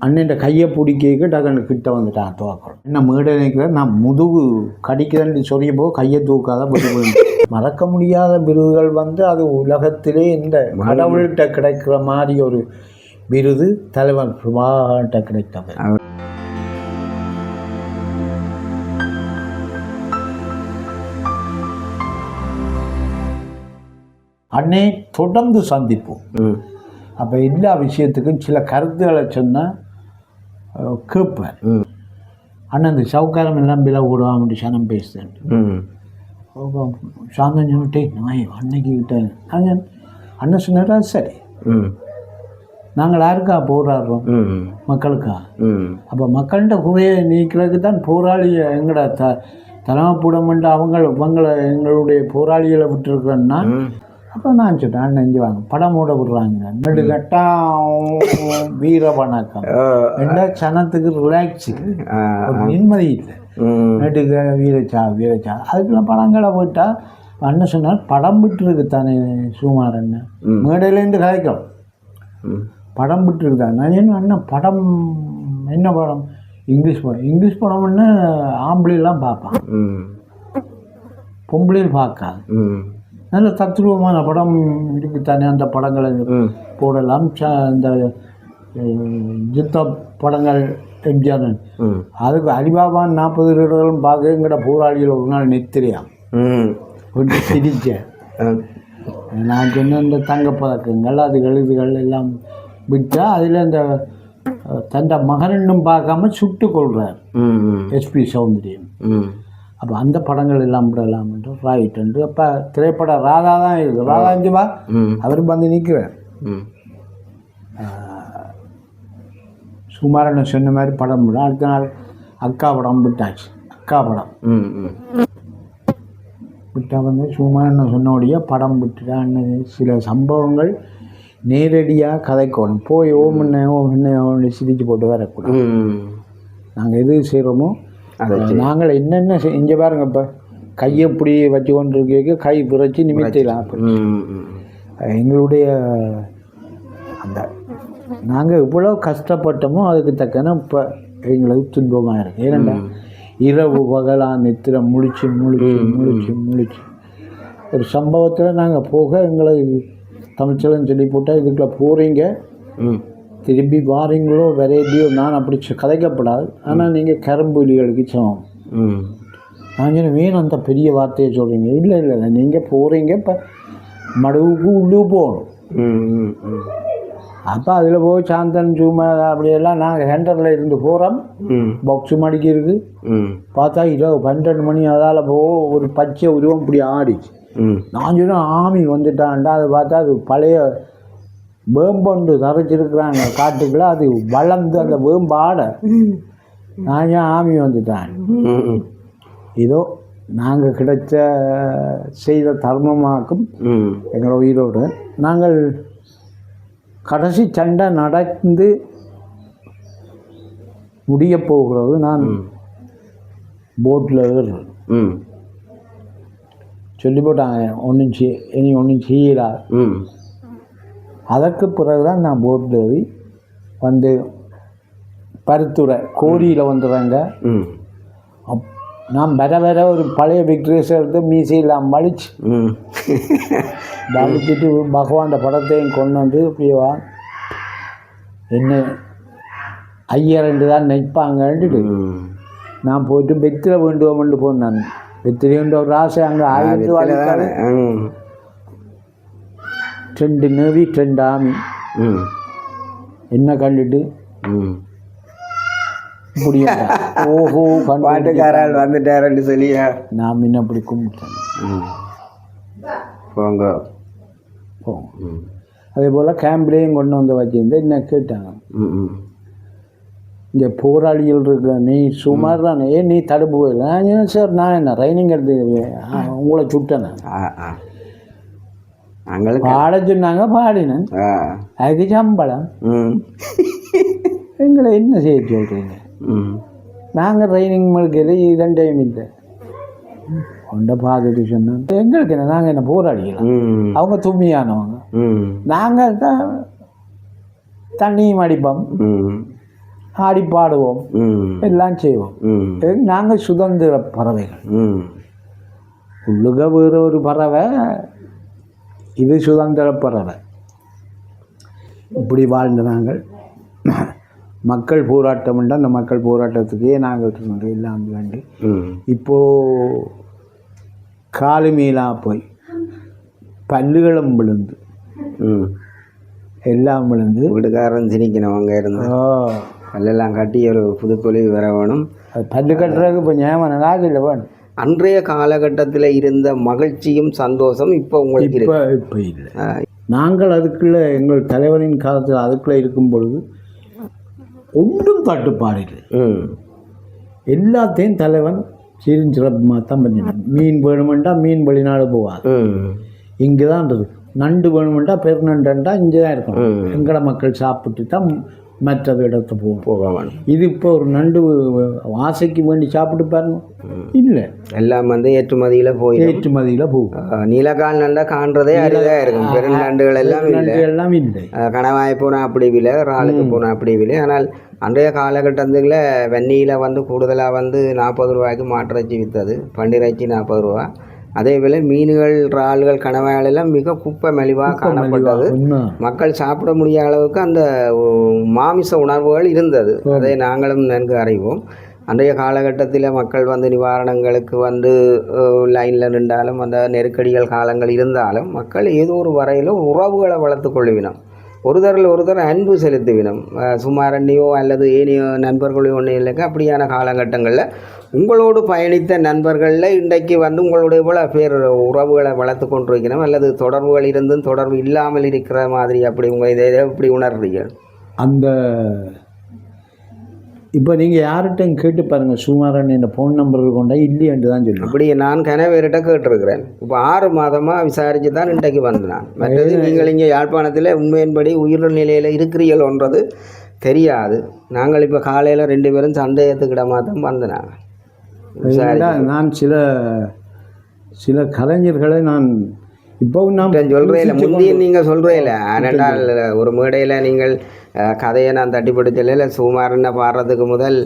அண்ணன் கையை பிடிக்க டக்குன்னு கிட்ட வந்துட்டான் துவக்கிறோம் என்ன மேடை நினைக்கிறேன் நான் முதுகு கடிக்கிறேன்னு சொல்லிய போது கையை தூக்காத விழுந்து. மறக்க முடியாத விருதுகள் வந்து அது உலகத்திலே இந்த கடவுள்கிட்ட கிடைக்கிற மாதிரி ஒரு விருது தலைவன் பிரபாகர்கிட்ட கிடைத்தது. அண்ணே தொடர்ந்து சந்திப்போம். அப்போ எல்லா விஷயத்துக்கும் சில கருத்துக்களை சொன்னால் கேட்பேன். அண்ணன் இந்த சவுக்காரம் எல்லாம் விலை விடுவான் சனம் பேசுறேன் ம் சாந்தன் சொல்லிட்டே நான் அன்னைக்கு கிட்ட. அண்ணன் அண்ணன் சொன்னாரா சரி. ம் நாங்கள் யாருக்கா போராடுறோம்? மக்களுக்கா? ம் அப்போ மக்கள்கிட்ட குறையை நீக்கிறதுக்கு தான் போராளி எங்கட த தலைமைப்பூடமெண்டு அவங்க இவங்களை எங்களுடைய போராளிகளை விட்டுருக்குறேன்னா அப்போ நான் சொன்னேன் அண்ணன் இங்கே வாங்க. படம் மூட விடுறாங்க. நெடுகட்டா வீர வணக்கம். என்ன சனத்துக்கு ஒரு நிம்மதி இல்லை. ம். நெடுக வீரச்சா வீரச்சா அதுக்கெல்லாம் படங்களை போட்டால் அண்ணன் சொன்னார் படம் விட்டுருக்கு தானே சுமார் அண்ணன். மேடையிலேருந்து கதைக்கிறோம் ம். படம் விட்டுருக்கா நான் என்ன அண்ணன் படம் என்ன படம்? இங்கிலீஷ் படம். இங்கிலீஷ் படம்னு ஆம்பளைலாம் பார்ப்பான். பொம்பளையும் பார்க்காது. ம். நல்ல தத்ரூபமான படம் இருக்கு தானே அந்த படங்களை போடலாம். இந்த அஹ், யுத்த படங்கள் எம்ஜிஆர். அதுக்கு அலிபாபான் நாற்பது வீடுகளும் பார்க்க எங்கட போராளிகள் ஒரு நாள் நெத்திரியாம் ம். கொஞ்சம் சிரிச்சேன் நான் சொன்ன இந்த தங்கப்பதக்கங்கள் அது எழுதுகள் எல்லாம் விட்டா அதில் இந்த தந்த மகனும் பார்க்காம சுட்டு ம் எஸ்பி சௌந்தரியம். ம். அப்போ அந்த படங்கள் எல்லாம் விடலாம் என்று ரைட் என்று அப்போ திரைப்படம் ராதா தான் இருக்குது. ராதா இங்கே வா. ம். அவர் வந்து நிற்கிறார் சுமாரன் சொன்ன மாதிரி படம் விட அடுத்த நாள் அக்கா படம் விட்டாச்சு. அக்கா படம். ம் ம். விட்டா வந்து சுமாரன் சொன்னோடைய படம் விட்டுட்டான்னு சில சம்பவங்கள் நேரடியாக கதைக்கணும். போய் ஓம் என்ன ஓம் என்ன சிரிச்சு போட்டு வரக்கூடாது. நாங்கள் எது செய்கிறோமோ நாங்கள் என்னென்ன இங்கே பாருங்க இப்போ கையை இப்படி வச்சு கொண்டு இருக்க கை பிறச்சி நிமித்திடலாம் எங்களுடைய அந்த நாங்கள் இவ்வளோ கஷ்டப்பட்டோமோ அதுக்கு தக்கன இப்போ எங்களுக்கு துன்பமாக இருக்கு. ஏனெண்டா இரவு பகலா நித்திர முழிச்சு முழிச்சு முழிச்சு முழிச்சு. ஒரு சம்பவத்தில் நாங்கள் போக எங்களை தமிழ்ச்சலன்னு சொல்லி போட்டால் இதுக்குள்ள போகிறீங்க ம். திரும்பி வாரீங்களோ வெரைட்டியோ நான் அப்படி கதைக்கப்படாது. ஆனால் நீங்கள் கரும்புலிகளுக்கு சமம் ம். நான் சொன்னேன் வீண் அந்த பெரிய வார்த்தையை சொல்கிறீங்க இல்லை இல்லை இல்லை. நீங்கள் போகிறீங்க இப்போ மடுவுக்கு உள்ளே போகணும். அப்போ அதில் போய் சாந்தன் சூமா அப்படியெல்லாம் நாங்கள் ஹேண்டரில் இருந்து போகிறோம் பாக்ஸு மடிக்கி இருக்கு. ம். பார்த்தா இரவு பன்னெண்டு மணி அதால் போ ஒரு பச்சை உருவம் இப்படி ஆடிச்சு. நான் சொன்னேன் ஆமி வந்துட்டான்டா. அதை பார்த்தா அது பழைய வேம்பொண்டு தரைச்சிருக்கிறாங்க காட்டுக்குள்ள அது வளர்ந்து அந்த வேம்பு ஆட நான் ஏன் ஆமி வந்துட்டான்? இதோ நாங்கள் கிடைச்ச செய்த தர்மமாக்கும் எங்களோட உயிரோடு. நாங்கள் கடைசி சண்டை நடந்து முடிய போகிறது. நான் போட்டில் ஏறுறேன். ம் சொல்லி போட்டாங்க ஒன்றும் இனி ஒன்றும் செய்யலாது ம் அதற்கு பிறகு தான் நான் ஏறி வந்து பருத்துறை கோரியில் வந்துடுறாங்க அப் நான் வர வர ஒரு பழைய விக்ரேஸ் எடுத்து மீசையெல்லாம் வலிச்சு ம். வலிச்சிட்டு பகவான் படத்தையும் கொண்டு வந்து இப்படியே வா. என்ன ஐயா ரெண்டு தான் நிற்பாங்கன்ட்டு. நான் போயிட்டு வெத்திர வேண்டுவோம்னு போனேன். வெத்திரின்ற ஒரு ஆசை அங்கே ஆயிரத்தி வாழ்க்காரு ம் ரெண்டு நேவி ரெண்டு ஆமி ம். என்ன கண்டுட்டு? ம். முடியும் ஓஹோ பாட்டுக்காரால் வந்துட்டாருன்னு சொல்லியா? நான் முன்ன அப்படி கும்பிட்டேன். ம். போங்க. ம். அதே போல் கேம்ப்லேயும் கொண்டு வந்து வச்சிருந்து என்ன கேட்டாங்க? ம் ம். இங்கே போராளிகள் இருக்க நீ சுமார் தானே ஏன் நீ தடுப்பு போயிடல நான் சொன்னேன், சார் நான் என்ன ரைனிங் எடுத்து ஆ, உங்களை சுட்டேன் நான். ஆ ஆ எங்களுக்கு பாட சொன்னாங்க பாடினேன் அதுக்கு சம்பளம் எங்களை என்ன செய்ய சொல்கிறீங்க நாங்கள் ட்ரைனிங் முடிக்கிறது இதண்டையும் இல்லை கொண்ட பார்த்துட்டு சொன்னோம் எங்களுக்கு என்ன நாங்கள் என்ன போராடிக்கலாம் அவங்க தூய்மையானவங்க ம் நாங்கள் தான் தண்ணியும் அடிப்போம் ஆடி பாடுவோம் எல்லாம் செய்வோம் நாங்கள் சுதந்திர பறவைகள் உள்ளுக வேறு ஒரு பறவை இது சுதந்திர பறவை. இப்படி வாழ்ந்த நாங்கள். மக்கள் போராட்டம் உண்டு? அந்த மக்கள் போராட்டத்துக்கே நாங்கள் இருந்தோம் எல்லாம் வேண்டி. இப்போது காலு மேலாக போய் பல்லுகளும் விழுந்து. எல்லாம் விழுந்து. வீட்டுக்காரன் சிரிக்கணும் இருந்து. ஓ, கல்லெல்லாம் கட்டி ஒரு புது தொழில் வர வேணும் அது பல்லு கட்டுறதுக்கு இப்போ ஞாபகம் காசில் வேணும். அன்றைய காலகட்டத்தில் இருந்த மகிழ்ச்சியும் சந்தோஷம் இப்போ உங்களுக்கு இப்போ இப்போ இல்லை. நாங்கள் அதுக்குள்ளே எங்கள் தலைவரின் காலத்தில் அதுக்குள்ளே இருக்கும் பொழுது ஒன்றும் தட்டுப்பாடு இல்லை எல்லாத்தையும் தலைவன் சீரும் சிறப்புமாக தான் பண்ணினான். மீன் வேணுமெண்டா மீன் வெளிநாடு போவாது. ம். இங்கே தான் இருக்கு நண்டு வேணுமெண்டா பெருநண்டுண்டா இங்கே தான் இருக்கணும். ம். எங்கட மக்கள் சாப்பிட்டு தான் மற்ற இடத்து போவோம் போக வேணும். இது இப்போ ஒரு நண்டு ஆசைக்கு வேண்டி சாப்பிட்டு பாருங்க. இல்லை. எல்லாம் வந்து ஏற்றுமதியில் போய் ஏற்றுமதியில் போகும். நீலக்கால் நண்டை காண்றதே அரிதாக இருக்கும். பெருநண்டுகள் எல்லாம் இல்லை. எல்லாம் இல்லை. கணவாய் போனால் அப்படி விலை இறாலுக்கு போனால் அப்படி விலை ஆனால் அன்றைய காலகட்டத்தில் வெந்நீரில் வந்து கூடுதலாக வந்து நாற்பது ரூபாய்க்கு மாட்டிறைச்சி விற்றது பண்டிறைச்சி நாற்பது ரூபா. அதே போல் மீன்கள் இறால்கள் கணவாய்கள் எல்லாம் மிக குப்பை மலிவாக காணப்பட்டது மக்கள் சாப்பிட முடியாத அளவுக்கு அந்த மாமிச உணவுகள் இருந்தது. அதை நாங்களும் நன்கு அறிவோம். அன்றைய காலகட்டத்தில் மக்கள் வந்து நிவாரணங்களுக்கு வந்து லைனில் நின்றாலும் அந்த நெருக்கடிகள் காலங்கள் இருந்தாலும் மக்கள் ஏதோ ஒரு வரையில் உறவுகளை வளர்த்து கொள்ளுவினம் ஒருதரில் ஒருதர் அன்பு செலுத்துவினம். சுமாரண்ணியோ அல்லது ஏனியோ நண்பர்களோ ஒன்றும் இல்லைங்க. அப்படியான காலகட்டங்களில் உங்களோடு பயணித்த நண்பர்களில் இன்றைக்கு வந்து உங்களுடைய போல பேர் உறவுகளை வளர்த்து கொண்டிருக்கணும் அல்லது தொடர்புகள் இருந்தும் தொடர்பு இல்லாமல் இருக்கிற மாதிரி அப்படி உங்கள் இதை இதை எப்படி உணர்றீங்க அந்த இப்போ நீங்கள் யார்கிட்டையும் கேட்டு பாருங்கள் சுமாரன் என்ற ஃபோன் நம்பர் கொண்டா இல்லையன்ட்டு தான் சொல்லுவேன் அப்படி நான் கனவேறிட்ட கேட்டிருக்கிறேன். இப்போ ஆறு மாதமாக விசாரித்து தான் இன்றைக்கு வந்தேன். மற்றது நீங்கள் இங்கே யாழ்ப்பாணத்தில் உண்மையின்படி உயிர் நிலையில் இருக்கிறீர்கள்ன்றது தெரியாது. நாங்கள் இப்போ காலையில் ரெண்டு பேரும் சந்தேகத்துக்கிடமாக தான் வந்தனாங்க ஏன்னா, நான் சில சில கலைஞர்களை நான் இப்போவும் நான் சொல்கிறே இல்லை முந்தைய நீங்கள் சொல்கிறே இல்லை ஏனென்றால் ஒரு மேடையில் நீங்கள் கதையை நான் தட்டிப்படுத்தல இல்லை சுமாரனை பாடுறதுக்கு முதல்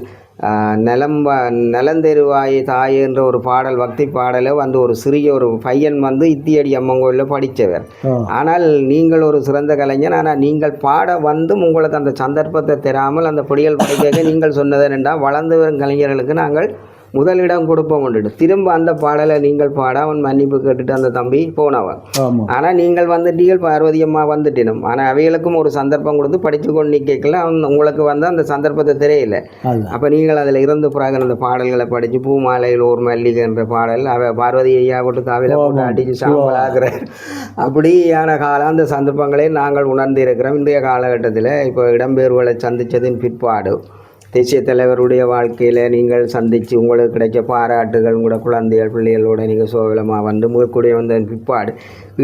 நிலம் நிலந்தெருவாய் தாய் என்ற ஒரு பாடல் பக்தி பாடலை வந்து ஒரு சிறிய ஒரு பையன் வந்து இத்தியடி அம்மன் கோயிலில் படித்தவர் ஆனால் நீங்கள் ஒரு சிறந்த கலைஞர் ஆனால் நீங்கள் பாட வந்தும் உங்களுக்கு அந்த சந்தர்ப்பத்தை தராமல் அந்த பொடியல் படிக்க நீங்கள் சொன்னது என்னென்னா வளர்ந்து வரும் கலைஞர்களுக்கு நாங்கள் முதலிடம் கொடுப்போம் கொண்டுட்டு திரும்ப அந்த பாடலை நீங்கள் பாட அவன் மன்னிப்பு கேட்டுட்டு அந்த தம்பி போனவன். ஆனால் நீங்கள் வந்துட்டீர்கள் பார்வதி அம்மா வந்துட்டினும். ஆனால் அவைகளுக்கும் ஒரு சந்தர்ப்பம் கொடுத்து படித்து கொண்டு நிற்கல அவன் உங்களுக்கு வந்து அந்த சந்தர்ப்பத்தை தெரியல. அப்போ நீங்கள் அதில் இருந்து பிறகு அந்த பாடல்களை படித்து பூமாலையில் ஒரு மல்லிகை என்ற பாடல் அவ பார்வதி ஐயா போட்டு காவில போட்டு அடித்து சாம்பலாகிற அப்படியான காலம். அந்த சந்தர்ப்பங்களை நாங்கள் உணர்ந்து இருக்கிறோம் இன்றைய காலகட்டத்தில் இப்போ இடம்பெயர்வுகளை சந்தித்ததின் பிற்பாடு. தேசிய தலைவருடைய வாழ்க்கையில் நீங்கள் சந்தித்து உங்களுக்கு கிடைச்ச பாராட்டுகள் உங்களோட குழந்தைகள் பிள்ளைகளோட நீங்கள் சோகலமாக வந்து முகக்கூடிய வந்த பிற்பாடு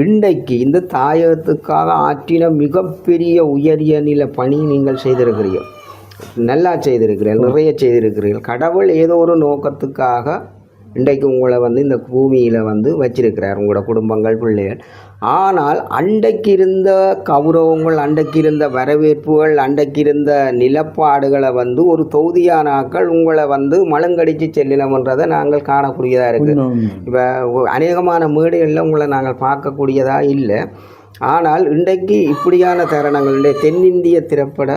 இன்றைக்கு இந்த தாயகத்துக்காக ஆற்றின மிகப்பெரிய உயரிய நில பணி நீங்கள் செய்திருக்கிறீர்கள். நல்லா செய்திருக்கிறீர்கள் நிறைய செய்திருக்கிறீர்கள். கடவுள் ஏதோ ஒரு நோக்கத்துக்காக இன்றைக்கு உங்களை வந்து இந்த பூமியில் வந்து வச்சிருக்கிறார் உங்களோட குடும்பங்கள் பிள்ளைகள். ஆனால் அன்றைக்கு இருந்த கௌரவங்கள் அன்றைக்கு இருந்த வரவேற்புகள் அன்றைக்கு இருந்த நிலப்பாடுகளை வந்து ஒரு தொகுதியான ஆக்கள் உங்களை வந்து மலங்கடிச்சு செல்லினம்ன்றதை நாங்கள் காணக்கூடியதாக இருக்குது. இப்போ அநேகமான மேடைகளில் உங்களை நாங்கள் பார்க்கக்கூடியதாக இல்லை. ஆனால் இன்றைக்கு இப்படியான தருணங்கள் இன்றைய தென்னிந்திய திரைப்பட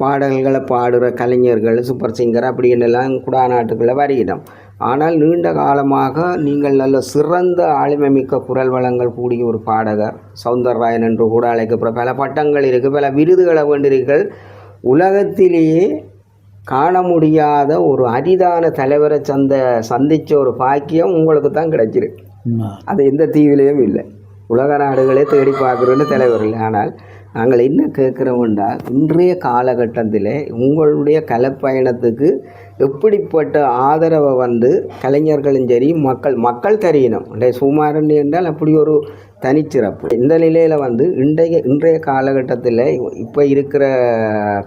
பாடல்களை பாடுற கலைஞர்கள் சூப்பர் சிங்கர் அப்படின்னெல்லாம் குடாநாட்டுக்குள்ள வருகிறோம் ஆனால் நீண்ட காலமாக நீங்கள் நல்ல சிறந்த ஆளுமை மிக்க குரல் வளங்கள் கூடிய ஒரு பாடகர் சவுந்தரராயன் என்று கூட அழைக்கப்படுற பல பட்டங்கள் இருக்குது பல விருதுகளை வேண்டியிருக்கள் உலகத்திலேயே காண முடியாத ஒரு அரிதான தலைவரை சந்த சந்தித்த ஒரு பாக்கியம் உங்களுக்கு தான் கிடைச்சிருக்கு. அது எந்த தீவிலையும் இல்லை. உலக நாடுகளே தேடி பார்க்குறோன்னு தலைவர் இல்லை. ஆனால் நாங்கள் என்ன கேட்குறோம்டா இன்றைய காலகட்டத்தில் உங்களுடைய கலைப்பயணத்துக்கு எப்படிப்பட்ட ஆதரவை வந்து கலைஞர்களும் சரி மக்கள் மக்கள் தெரியணும் சுமாரன் என்றால் அப்படி ஒரு தனிச்சிறப்பு. இந்த நிலையில் வந்து இன்றைய இன்றைய காலகட்டத்தில் இப்போ இருக்கிற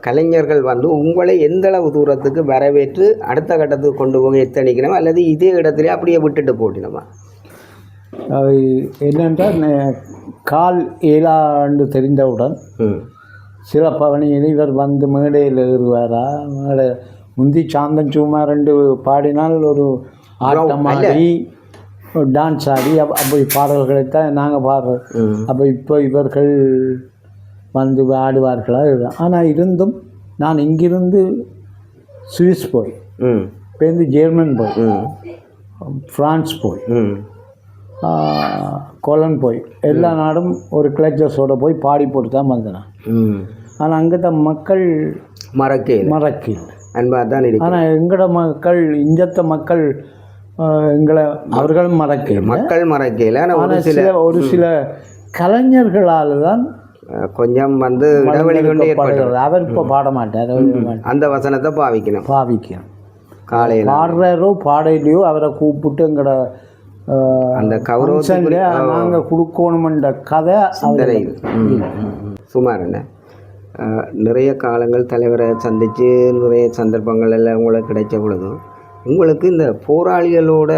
கலைஞர்கள் வந்து உங்களை எந்த அளவு தூரத்துக்கு வரவேற்று அடுத்த கட்டத்துக்கு கொண்டு போக எத்தனிக்கணும் அல்லது இதே இடத்துல அப்படியே விட்டுட்டு போட்டினோமா என்னென்றால் கால் ஏழாண்டு தெரிந்தவுடன் சில பவனியில் இவர் வந்து மேடையில் ஏறுவாரா? மேடை முந்தி சாந்தன் சும்மா ரெண்டு பாடினால் ஒரு ஆட்டம் ஆடி டான்ஸ் ஆடி அப்ப- அப்படி பாடல்களைத்தான் நாங்கள் பாடுறோம். அப்போ இப்போ இவர்கள் வந்து ஆடுவார்களா ஆனால் இருந்தும் நான் இங்கிருந்து சுவிஸ் போய் ம். பேருந்து ஜெர்மன் போய் ஃப்ரான்ஸ் போய் கொலன் போய் எல்லா நாடும் ஒரு கிளச்சஸோட போய் பாடி போட்டு தான் வந்தேன் ஆனால் அங்கே தான் மக்கள் மறக்கே மறக்கல அன்பாக தான் இருக்கு ஆனால் எங்களோட மக்கள் இஞ்சத்த மக்கள் எங்களை அவர்களும் மறக்கல. மக்கள் மறக்கையில் ஒரு சில ஒரு சில கலைஞர்களால் தான் கொஞ்சம் வந்து இடைவெளி கொண்டு ஏற்பட்டு பாடுகிறது அவர் இப்போ பாட மாட்டார் அவர் அந்த வசனத்தை பாவிக்கணும். பாவிக்கணும். காலையில். பாடுறாரோ பாடையிலையோ அவரை கூப்பிட்டு எங்களோட அந்த கௌரவத்துக்குரிய நாங்கள் கொடுக்கணுமென்ற கதை சிந்தனை. சுமார் என்ன? நிறைய காலங்கள் தலைவரை சந்தித்து நிறைய சந்தர்ப்பங்கள் எல்லாம் உங்களுக்கு கிடைச்ச பொழுது உங்களுக்கு இந்த போராளிகளோட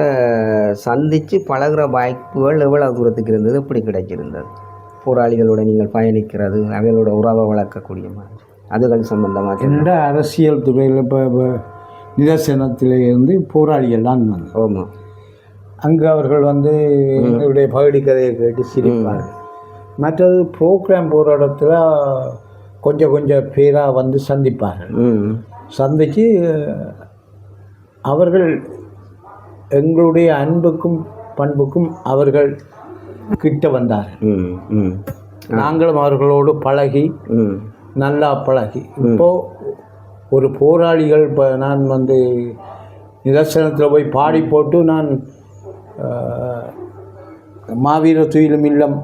சந்தித்து பழகுற வாய்ப்புகள் எவ்வளோ தூரத்துக்கு இருந்தது? எப்படி கிடைச்சிருந்தது? போராளிகளோட நீங்கள் பயணிக்கிறது அவைகளோட உறவை வளர்க்கக்கூடிய மாதிரி. அதுகள் சம்பந்தமாக என்னோட அரசியல் துறையில் இப்போ நிதர்சனத்தில் இருந்து போராளிகள்லாம் வந்தாங்க ஆமாம் அங்கே அவர்கள் வந்து எங்களுடைய பகுடி கதையை கேட்டு சிரிப்பார்கள். மற்றது ப்ரோக்ராம் போகிற இடத்துல கொஞ்சம் கொஞ்சம் பேராக வந்து சந்திப்பார்கள் சந்தித்து அவர்கள் எங்களுடைய அன்புக்கும் பண்புக்கும் அவர்கள் கிட்ட வந்தார்கள். ம் நாங்களும் அவர்களோடு பழகி நல்லா பழகி. இப்போ ஒரு போராளிகள் இப்போ நான் வந்து நிதர்சனத்தில் போய் பாடி போட்டு நான் மாவீர துயிலும் இல்லம்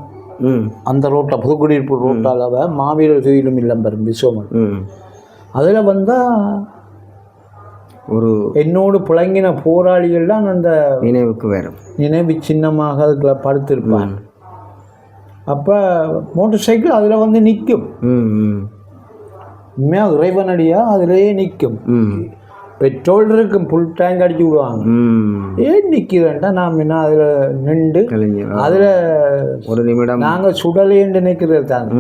அந்த ரோட்டை புதுக்குடியிருப்பு ரோட்டால் அவ மாவீர துயிலும் இல்லம் வரும் விஸ்வமன். ம். அதில் வந்தால் ஒரு என்னோடு புழங்கின போராளிகள் தான் அந்த நினைவுக்கு வரும். நினைவு சின்னமாக அதுக்குள்ள படுத்திருப்பாங்க அப்போ மோட்டர் சைக்கிள் அதில் வந்து நிற்கும். உண்மையாக இறைவனடியாக அதிலேயே நிற்கும். ம். பெட்ரோல் இருக்கும் ஃபுல் டேங்க் அடிச்சு விடுவாங்க. ஏன் நிற்கிறேன்டா நாம் என்ன அதில் நின்று அதில் ஒரு நிமிடம். நாங்கள் சுடலேண்டு நிற்கிறது தாங்க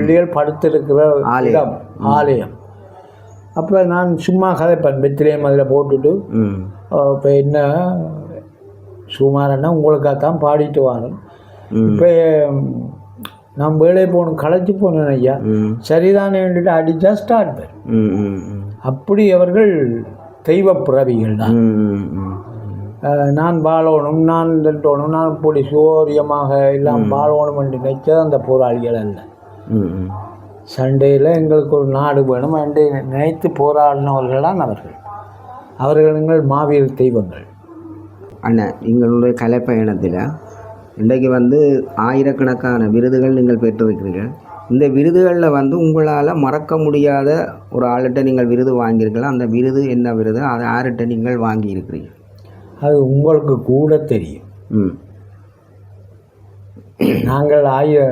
பிள்ளைகள் படுத்திருக்கிற இடம் ஆலயம். அப்போ நான் சும்மா கதைப்பேன் பெத்திலேயும் அதில் போட்டுட்டு. இப்போ என்ன சுமாரன்னா உங்களுக்காக தான் பாடிட்டு வரேன். இப்போ நான் வேலை போகணும் களைச்சி போனேன் ஐயா. சரிதானே வேண்டிட்டு அடித்தா ஸ்டார்ட் பண்ணேன் அப்படி அவர்கள் தெய்வ பிறவிகள் தான் நான் வாழணும் நான் தட்டணும் நான் இப்படி சூரியமாக எல்லாம் வாழணும் என்று நினைச்சது அந்த போராளிகள் அல்ல சண்டையில் எங்களுக்கு ஒரு நாடு வேணும் என்று நினைத்து போராடினவர்கள் தான் அவர்கள். அவர்கள் எங்கள் மாவீர தெய்வங்கள். அண்ணன் எங்களுடைய கலைப்பயணத்தில் இன்றைக்கு வந்து ஆயிரக்கணக்கான விருதுகள் நீங்கள் பெற்றிருக்கிறீர்கள். இந்த விருதுகளில் வந்து உங்களால் மறக்க முடியாத ஒரு ஆள்கிட்ட நீங்கள் விருது வாங்கியிருக்கலாம். அந்த விருது என்ன விருது? அதை யார்கிட்ட நீங்கள் வாங்கியிருக்கிறீங்க அது உங்களுக்கு கூட தெரியும். ம். நாங்கள் ஆய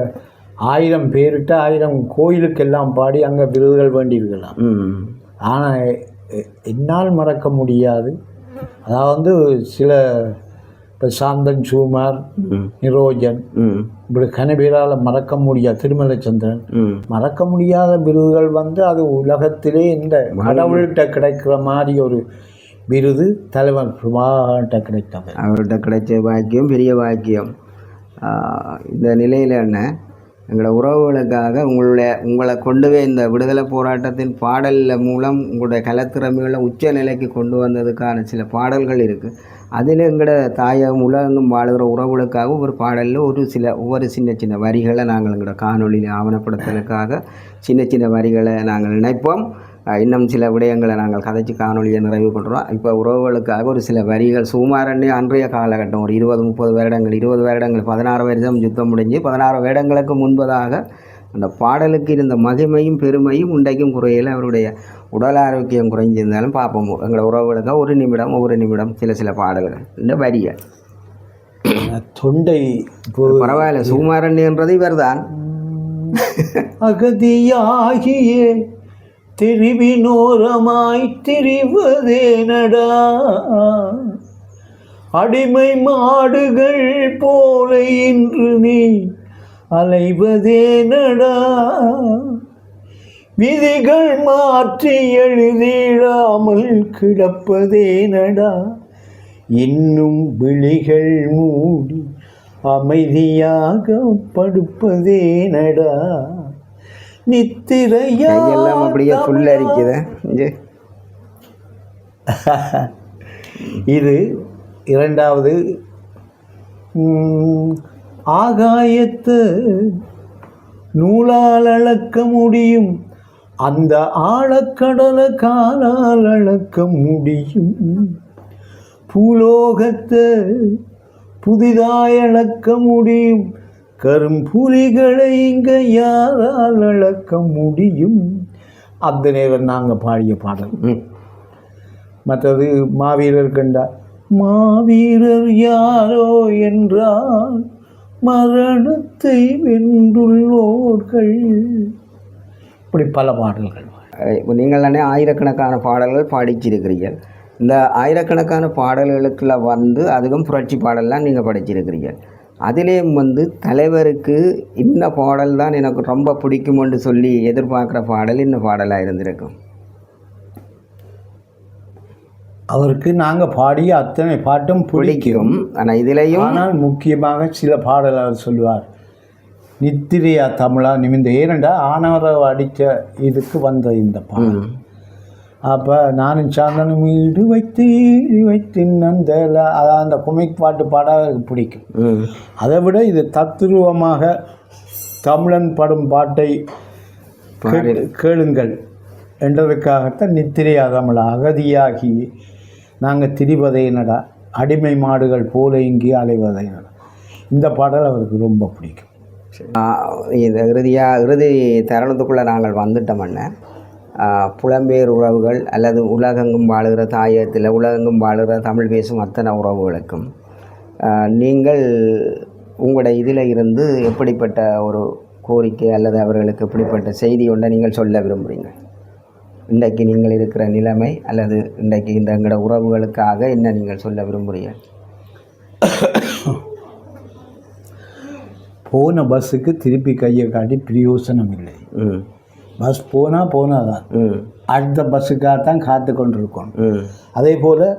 ஆயிரம் பேரிட்ட ஆயிரம் கோயிலுக்கெல்லாம் பாடி அங்கே விருதுகள் வேண்டியிருக்கலாம். ம். ஆனால் என்னால் மறக்க முடியாது. அதாவது சில இப்போ சாந்தன் சுகுமார் நிரோஜன் இப்படி கனபேரால் மறக்க முடியாது திருமலைச்சந்திரன். மறக்க முடியாத விருதுகள் வந்து அது உலகத்திலே இந்த கடவுள்கிட்ட கிடைக்கிற மாதிரி ஒரு விருது தலைவன் பிரபாகிட்ட கிடைத்தது. அவர்கிட்ட கிடைச்ச பாக்கியம் பெரிய பாக்கியம். ஆஹ் இந்த நிலையில் என்ன? எங்களோட உறவுகளுக்காக உங்களுடைய உங்களை கொண்டு போய் இந்த விடுதலை போராட்டத்தின் பாடலில் மூலம் உங்களுடைய கலைத்திறமைகளை உச்ச நிலைக்கு கொண்டு வந்ததுக்கான சில பாடல்கள் இருக்குது அதில் எங்களோட தாயகம் உலகெங்கும் வாழ்கிற உறவுகளுக்காக ஒரு பாடலில் ஒரு சில ஒவ்வொரு சின்ன சின்ன வரிகளை நாங்கள் எங்களோட காணொலியில் ஆவணப்படுத்தலுக்காக சின்ன சின்ன வரிகளை நாங்கள் நினைப்போம் இன்னும் சில விடயங்களை நாங்கள் கதைச்சி காணொலியை நிறைவு பண்ணுறோம் இப்போ உறவுகளுக்காக ஒரு சில வரிகள் சுமாரண்டி அன்றைய காலகட்டம் ஒரு இருபது முப்பது வருடங்கள் இருபது வருடங்கள் பதினாறு வருடம் யுத்தம் முடிஞ்சு பதினாறு வருடங்களுக்கு முன்பதாக அந்த பாடலுக்கு இருந்த மகிமையும் பெருமையும் உண்டைக்கும் குறையில் அவருடைய உடல் ஆரோக்கியம் குறைஞ்சிருந்தாலும் பார்ப்போம். எங்களோட உறவுகளுக்காக ஒரு நிமிடம் ஒவ்வொரு நிமிடம் சில சில பாடல்கள். இந்த வரிகள். தொண்டை பரவாயில்ல சுகுமாரண்யன்றது இவர்தான். அகதியாகிய திரிவினோரமாய் திரிவதேனடா அடிமை மாடுகள் போல இன்று நீ அலைவதேனடா விதிகள் மாற்றி எழுதிடாமல் கிடப்பதேனடா இன்னும் விழிகள் மூடி அமைதியாக படுப்பதேனடா நித்திரையா கையெல்லாம் அப்படியே புல்லரிக்குது இங்கே. இது இரண்டாவது ஆகாயத்தை நூலால் அளக்க முடியும். அந்த ஆழக்கடலை காலால் அளக்க முடியும். பூலோகத்தை புதிதாய் அளக்க முடியும். கரும்புலிகளை இங்க யாரால் அளக்க முடியும்? அந்த நேரம் நாங்கள் பாடிய பாடல். மற்றது மாவீரர் கண்டா மாவீரர் யாரோ என்றால் மரணத்தை வென்றுள்ளோர்கள். இப்படி பல பாடல்கள். இப்போ நீங்கள் தானே ஆயிரக்கணக்கான பாடல்கள் பாடிச்சிருக்கிறீர்கள். இந்த ஆயிரக்கணக்கான பாடல்களுக்குள்ள வந்து அதுவும் புரட்சி பாடல்லாம் நீங்கள் படிச்சிருக்கிறீர்கள். அதிலேயும் வந்து தலைவருக்கு இந்த பாடல் தான் எனக்கு ரொம்ப பிடிக்கும்னு சொல்லி எதிர்பார்க்குற பாடல் இந்த பாடலாக இருந்திருக்கும். அவருக்கு நாங்கள் பாடிய அத்தனை பாட்டும் பிடிக்கும். ஆனால் இதுலேயும் ஆனால் முக்கியமாக சில பாடல் அவர் சொல்லுவார். நித்திரையா தமிழா நிமிந்த ஏனண்டா ஆனவரை அடித்த இதுக்கு வந்த இந்த பாடல். அப்போ நானும் சாந்தனும் ஈடு வைத்து ஈடு வைத்து அந்த அந்த குமிக் பாட்டு பாட அவருக்கு பிடிக்கும். அதை விட இது தத்துருவமாக தமிழன் படும் பாட்டை கேளுங்கள். என்றதுக்காகத்தான் நித்திரையா தமிழ் அகதியாகி நாங்கள் திரிவதையினடா அடிமை மாடுகள் போல இங்கே அலைவதையினடா இந்த பாடல் அவருக்கு ரொம்ப பிடிக்கும். இது இறுதியாக இறுதி தருணத்துக்குள்ளே நாங்கள் வந்துட்டோம்னா புலம்பெயர் உறவுகள் அல்லது உலகெங்கும் வாழுகிற தாயத்தில் உலகெங்கும் வாழுகிற தமிழ் பேசும் அத்தனை உறவுகளுக்கும் நீங்கள் உங்களோட இதில் இருந்து எப்படிப்பட்ட ஒரு கோரிக்கை அல்லது அவர்களுக்கு எப்படிப்பட்ட செய்தி ஒன்றை நீங்கள் சொல்ல விரும்புகிறீங்க இன்றைக்கு நீங்கள் இருக்கிற நிலைமை அல்லது இன்றைக்கு இந்த எங்களோட உறவுகளுக்காக என்ன நீங்கள் சொல்ல விரும்புகிறீங்க போன பஸ்ஸுக்கு திருப்பி கையை காட்டி பிரயோசனம் இல்லை. ம். பஸ் போனால் போனாதான். ம். அடுத்த பஸ்ஸுக்காகத்தான் காத்து கொண்டிருக்கோம். ம். அதே போல்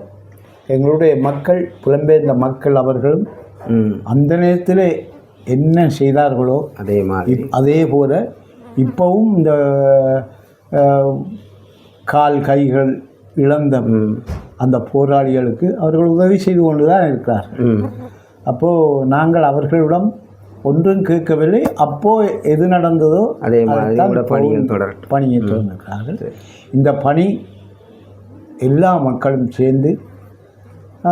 எங்களுடைய மக்கள் புலம்பெயர்ந்த மக்கள் அவர்களும் அந்த நேரத்தில் என்ன செய்தார்களோ அதே மாதிரி. அதே போல் இப்போவும் இந்த கால் கைகள் இழந்த அந்த போராளிகளுக்கு அவர்கள் உதவி செய்து கொண்டு தான் இருக்கிறார் அப்போது நாங்கள் அவர்களிடம் ஒன்றும் கேட்கவில்லை. அப்போ எது நடந்ததோ அதே மாதிரி அதைத்தான் கூட பணிகள் இப்போவும் தொடரட்டும் பணியை தொடர்ந்திருக்கிறார்கள். இந்த பணி எல்லா மக்களும் சேர்ந்து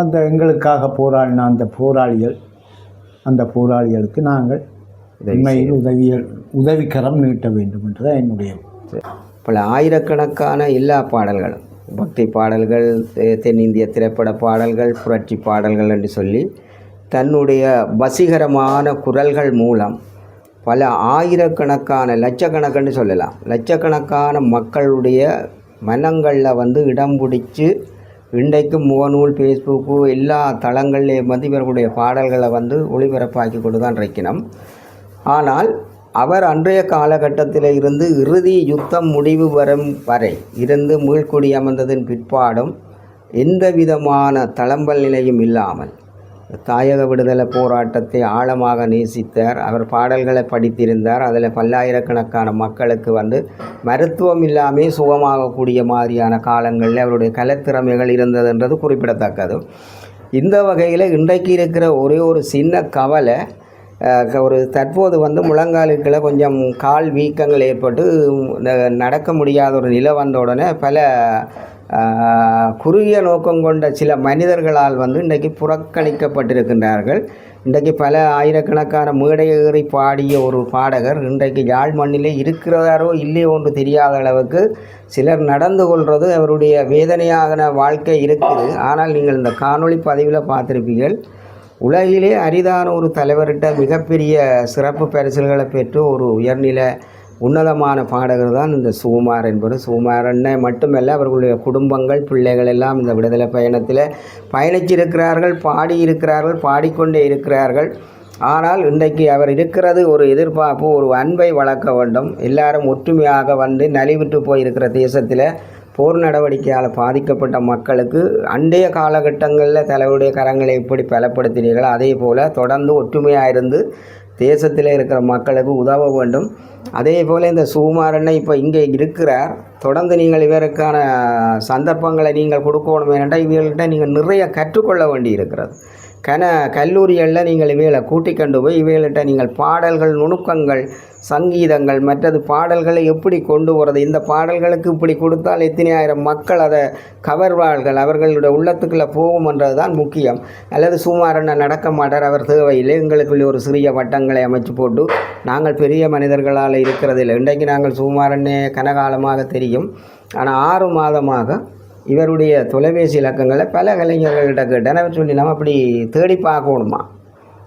அந்த எங்களுக்காக போராடின அந்த போராளிகள் அந்த போராளிகளுக்கு நாங்கள் உண்மையில் உதவியல் உதவிக்கரம் நீட்ட வேண்டும் என்றுதான் என்னுடைய பல ஆயிரக்கணக்கான எல்லா பாடல்களும். பக்தி பாடல்கள் தெ- தென்னிந்திய திரைப்பட பாடல்கள் புரட்சி பாடல்கள் என்று சொல்லி தன்னுடைய வசீகரமான குரல்கள் மூலம் பல ஆயிரக்கணக்கான லட்சக்கணக்குன்னு சொல்லலாம். லட்சக்கணக்கான மக்களுடைய மனங்களில் வந்து இடம் பிடிச்சி இன்றைக்கு முகநூல் ஃபேஸ்புக்கு எல்லா தளங்கள்லேயும் வந்து இவர்களுடைய பாடல்களை வந்து ஒளிபரப்பாக்கி கொண்டு தான் இருக்கணும் ஆனால் அவர் அன்றைய காலகட்டத்தில் இருந்து இறுதி யுத்தம் முடிவு வரும் வரை இருந்து மீள்குடி அமர்ந்ததன் பிற்பாடும் எந்த விதமான தளம்பல் நிலையும் இல்லாமல் தாயக விடுதலை போராட்டத்தை ஆழமாக நேசித்தார். அவர் பாடல்களை படித்திருந்தார். அதில் பல்லாயிரக்கணக்கான மக்களுக்கு வந்து மருத்துவம் இல்லாமல் சுகமாகக்கூடிய மாதிரியான காலங்களில் அவருடைய கலைத்திறமைகள் இருந்ததுன்றது குறிப்பிடத்தக்கது. இந்த வகையில் இன்றைக்கு இருக்கிற ஒரே ஒரு சின்ன கவலை ஒரு தற்போது வந்து முழங்காலுக்குள்ள கொஞ்சம் கால் வீக்கங்கள் ஏற்பட்டு ந- நடக்க முடியாத ஒரு நிலை வந்த உடனே பல குறுகிய நோக்கம் கொண்ட சில மனிதர்களால் வந்து இன்றைக்கு புறக்கணிக்கப்பட்டிருக்கின்றார்கள். இன்றைக்கு பல ஆயிரக்கணக்கான மேடையேறி பாடிய ஒரு பாடகர் இன்றைக்கு யாழ் மண்ணிலே இருக்கிறாரோ இல்லையோ என்று தெரியாத அளவுக்கு சிலர் நடந்து கொள்வது அவருடைய வேதனையான வாழ்க்கை இருக்குது. ஆனால் நீங்கள் இந்த காணொளி பதிவில் பார்த்துருப்பீர்கள் உலகிலே அரிதான ஒரு தலைவர்கிட்ட மிகப்பெரிய சிறப்பு பரிசல்களை பெற்று ஒரு உயர்நில உன்னதமான பாடகர் தான் இந்த சுகுமார் என்பது சுகுமார் மட்டுமல்ல அவர்களுடைய குடும்பங்கள் பிள்ளைகள் எல்லாம் இந்த விடுதலை பயணத்தில் பயணிச்சிருக்கிறார்கள் பாடியிருக்கிறார்கள் பாடிக்கொண்டே இருக்கிறார்கள். ஆனால் இன்றைக்கு அவர் இருக்கிறது ஒரு எதிர்பார்ப்பு ஒரு அன்பை வளர்க்க வேண்டும். எல்லாரும் ஒற்றுமையாக வந்து நலிவிட்டு போயிருக்கிற தேசத்தில் போர் நடவடிக்கையால் பாதிக்கப்பட்ட மக்களுக்கு அண்டைய காலகட்டங்களில் தலைவருடைய கரங்களை எப்படி பலப்படுத்தினீர்களோ. அதே போல் தொடர்ந்து ஒற்றுமையாக இருந்து தேசத்தில் இருக்கிற மக்களுக்கு உதவ வேண்டும். அதே போல் இந்த சுகுமாரனை இப்போ இங்கே இருக்கிறார். தொடர்ந்து நீங்கள் இவருக்கான சந்தர்ப்பங்களை நீங்கள் கொடுக்கணும் ஏனென்றால் இவர்கள்ட்ட நீங்கள் நிறைய கற்றுக்கொள்ள வேண்டி இருக்கிறது கன கல்லூரிகளில் நீங்கள் இவைகளை கூட்டிக் கொண்டு போய் இவைகள்கிட்ட நீங்கள் பாடல்கள் நுணுக்கங்கள் சங்கீதங்கள் மற்றது பாடல்களை எப்படி கொண்டு போகிறது இந்த பாடல்களுக்கு இப்படி கொடுத்தால் எத்தனை ஆயிரம் மக்கள் அதை கவர்வார்கள்? அவர்களுடைய உள்ளத்துக்குள்ளே போகும்ன்றது தான் முக்கியம். அல்லது சுமாரண்ண நடக்க மாட்டார் அவர் தேவையில்லை. எங்களுக்குள்ளே ஒரு சிறிய வட்டங்களை அமைச்சு போட்டு நாங்கள் பெரிய மனிதர்களால் இருக்கிறதில்லை. இன்றைக்கு நாங்கள் சுமாரண்ணே கனகாலமாக தெரியும். ஆனால் ஆறு மாதமாக இவருடைய தொலைபேசி இலக்கங்களை பல கலைஞர்கள்கிட்ட கேட்டேன். அவர் சொல்லி நம்ம அப்படி தேடி பார்க்கணுமா?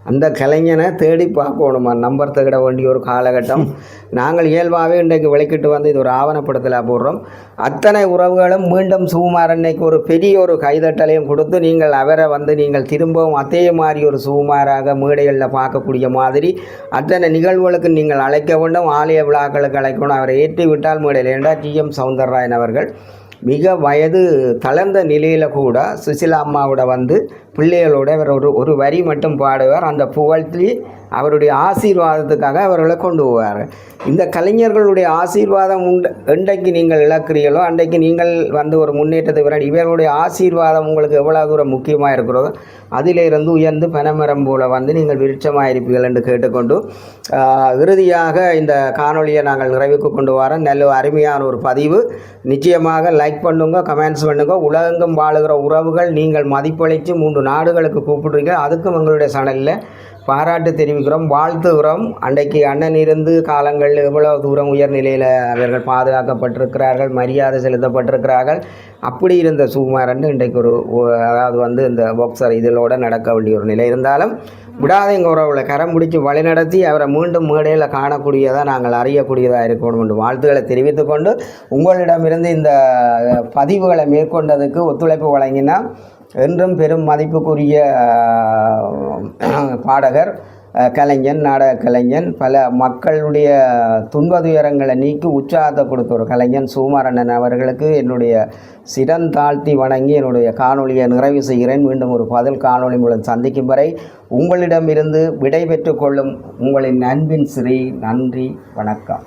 அந்த கலைஞனை தேடி பார்க்கணுமா? நம்பர் தேட வேண்டிய ஒரு காலகட்டம். நாங்கள் இயல்பாகவே இன்றைக்கு விளக்கிட்டு வந்து இது ஒரு ஆவணப்படத்தில் போடுறோம். அத்தனை உறவுகளும் மீண்டும் சுகுமாரன்னைக்கு ஒரு பெரிய ஒரு கைதட்டலையும் கொடுத்து நீங்கள் அவரை வந்து நீங்கள் திரும்பவும் அதே மாதிரி ஒரு சுகுமாராக மேடைகளில் பார்க்கக்கூடிய மாதிரி அத்தனை நிகழ்வுகளுக்கு நீங்கள் அழைக்க வேண்டும். ஆலய விழாக்களுக்கு அழைக்கணும். அவரை ஏற்றி விட்டால் மேடையில் ஏண்டா டிஎம் சவுந்தரராயன் அவர்கள் மிக வயது தளர்ந்த நிலையில் கூட சுசிலா அம்மாவோட வந்து பிள்ளைகளோட இவர் ஒரு ஒரு வரி மட்டும் பாடுவார். அந்த புகழ்த்தி அவருடைய ஆசீர்வாதத்துக்காக அவர்களை கொண்டு போவார். இந்த கலைஞர்களுடைய ஆசீர்வாதம் உண்டு. என்றைக்கு நீங்கள் இழக்கிறீர்களோ அன்றைக்கு நீங்கள் வந்து ஒரு முன்னேற்றத்தை விட இவர்களுடைய ஆசீர்வாதம் உங்களுக்கு எவ்வளோ தூரம் முக்கியமாக இருக்கிறதோ அதிலிருந்து உயர்ந்து பனைமரம் போல வந்து நீங்கள் விருட்சமாக இருப்பீர்கள் என்று கேட்டுக்கொண்டு இறுதியாக இந்த காணொளியை நாங்கள் நிறைவுக்கு கொண்டு வரோம் நல்ல அருமையான ஒரு பதிவு. நிச்சயமாக லைக் பண்ணுங்க கமெண்ட்ஸ் பண்ணுங்க. உலகெங்கும் வாழுகிற உறவுகள் நீங்கள் மதிப்பளித்து மூன்று நாடுகளுக்கு கூப்பிடுறீங்க அதுக்கும் எங்களுடைய சேனலில் பாராட்டு தெரிவிக்கிறோம். வாழ்த்துகிறோம் அன்றைக்கு அண்ணன் இருந்து காலங்கள் எவ்வளோ தூரம் உயர்நிலையில் அவர்கள் பாதுகாக்கப்பட்டிருக்கிறார்கள் மரியாதை செலுத்தப்பட்டிருக்கிறார்கள். அப்படி இருந்த சுகுமாரன் இன்றைக்கு ஒரு அதாவது வந்து இந்த பாக்ஸர் இதிலோட நடக்க வேண்டிய ஒரு நிலை இருந்தாலும் விடாதைங்க உறவுல கரம் பிடிச்சி வழிநடத்தி அவரை மீண்டும் மேடையில் காணக்கூடியதாக நாங்கள் அறியக்கூடியதாக இருக்கணும் என்று வாழ்த்துக்களை தெரிவித்துக்கொண்டு உங்களிடமிருந்து இந்த பதிவுகளை மேற்கொண்டதுக்கு ஒத்துழைப்பு வழங்கினால் என்றும் பெரும் மதிப்புக்குரிய பாடகர் கலைஞன் நாடக கலைஞன் பல மக்களுடைய துன்ப துயரங்களை நீக்கி உற்சாகத்தை கொடுத்த ஒரு கலைஞன் சுகுமாரண்ணன் அவர்களுக்கு என்னுடைய சிரம் தாழ்த்தி வணங்கி என்னுடைய காணொலியை நிறைவு செய்கிறேன். மீண்டும் ஒரு பதில் காணொளி மூலம் சந்திக்கும் வரை உங்களிடமிருந்து விடை பெற்றுக்கொள்ளும் உங்களின் அன்பின் ஸ்ரீ நன்றி வணக்கம்.